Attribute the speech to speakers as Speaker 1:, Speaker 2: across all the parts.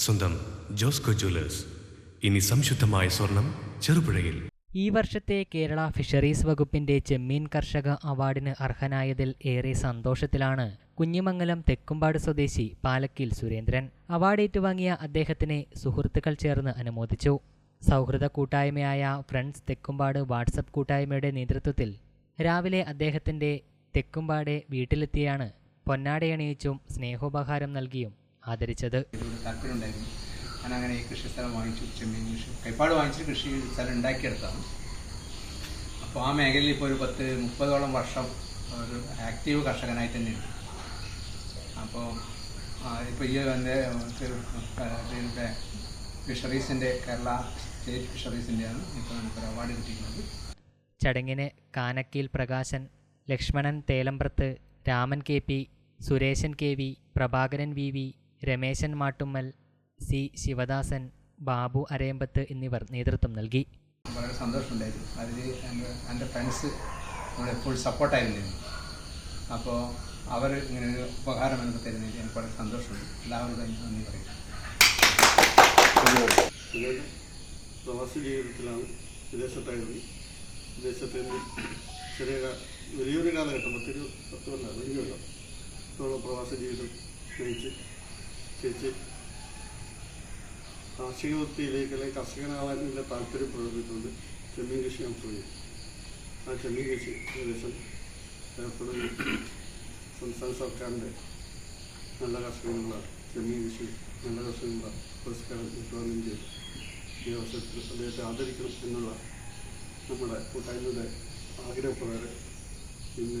Speaker 1: സ്വന്തം ജോസ്കോ ജ്വല്ലേഴ്സ്. ഇനി സംശുദ്ധമായ സ്വർണം ചെറുപുഴയിൽ.
Speaker 2: ഈ വർഷത്തെ കേരള ഫിഷറീസ് വകുപ്പിന്റെ ചെമ്മീൻ കർഷക അവാർഡിന് അർഹനായതിൽ ഏറെ സന്തോഷത്തിലാണ് കുഞ്ഞിമംഗലം തെക്കുംപാട് സ്വദേശി പാലക്കിൽ സുരേന്ദ്രൻ. അവാർഡ് ഏറ്റുവാങ്ങിയ അദ്ദേഹത്തിനെ സുഹൃത്തുക്കൾ ചേർന്ന് അനുമോദിച്ചു. സൗഹൃദ കൂട്ടായ്മയായ ഫ്രണ്ട്സ് തെക്കുംപാട് വാട്സപ്പ് കൂട്ടായ്മയുടെ നേതൃത്വത്തിൽ രാവിലെ അദ്ദേഹത്തിന്റെ തെക്കുംപാടെ വീട്ടിലെത്തിയാണ് പൊന്നാടയണിയിച്ചും സ്നേഹോപഹാരം നൽകിയും ആദരിച്ചത്.
Speaker 3: താല്പര്യമുണ്ടായിരുന്നു ഞാൻ അങ്ങനെ ഈ കൃഷി സ്ഥലം വാങ്ങിച്ചു ചെമ്മീൻ കൃഷി കൈപ്പാട് വാങ്ങിച്ചിട്ട് കൃഷി സ്ഥലം ഉണ്ടാക്കിയെടുത്താണ്. അപ്പോൾ ആ മേഖലയിൽ ഇപ്പോൾ ഒരു പത്ത് മുപ്പതോളം വർഷം ഒരു ആക്റ്റീവ് കർഷകനായി തന്നെയുണ്ട് അപ്പോൾ ഇപ്പോൾ ഈ എന്റെ ഇതിന്റെ ഫിഷറീസിന്റെ കേരള സ്റ്റേറ്റ് ഫിഷറീസിന്റെയാണ് ഇപ്പോൾ നമുക്കൊരു അവാർഡ് കിട്ടിയിട്ടുള്ളത്
Speaker 2: ചടങ്ങിന് Kanakkeel Prakashan Lakshmanan Thelambrath Raman K P Suresan K V Prabhakaran V V Rameshan Mattummal C. Sivadasan Babu Arayambath എന്നിവർ നേതൃത്വം നൽകി.
Speaker 3: വളരെ സന്തോഷമുണ്ടായിരുന്നു. അതിൽ എന്റെ എന്റെ ഫ്രണ്ട്സ് നമ്മളെ ഫുൾ സപ്പോർട്ടായിരുന്നു അപ്പോൾ അവർ ഇങ്ങനെ ഒരു ഉപകാരം എനിക്ക് തരുന്നതിൽ എനിക്ക് വളരെ സന്തോഷമുണ്ട്. എല്ലാവരോടും നന്ദി പറയും
Speaker 4: പ്രവാസി ജീവിതത്തിലാണ് വിദേശത്തായിരുന്നു വിദേശത്ത് നിന്ന് ചെറിയ വലിയൊരു കാലഘട്ടം ഒത്തിരി പത്ത് കൊല്ലം വലിയ കൊല്ലം പ്രവാസ ജീവിതം നയിച്ച് കാർഷിക വൃത്തിയിലേക്ക് അല്ലെങ്കിൽ കർഷകനാകാനുള്ള താല്പര്യം പ്രകടിപ്പിച്ചുകൊണ്ട് ചെമ്മീൻ കൃഷി ഞാൻ തുടങ്ങി ആ ചെമ്മീൻ കൃഷി ഏകദേശം ഏർപ്പെടുന്ന. സംസ്ഥാന സർക്കാരിന്റെ നല്ല കർഷകനുള്ള ചെമ്മീൻ കൃഷി നല്ല കർഷകനുള്ള പുരസ്കാരം വിഭാവനം ചെയ്തു. ഈ അവസരത്തിൽ അദ്ദേഹത്തെ ആദരിക്കണം എന്നുള്ള നമ്മുടെ കൂട്ടായ്മയുടെ ആഗ്രഹപ്രകാരം ഇന്ന്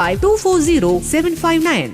Speaker 5: 5240759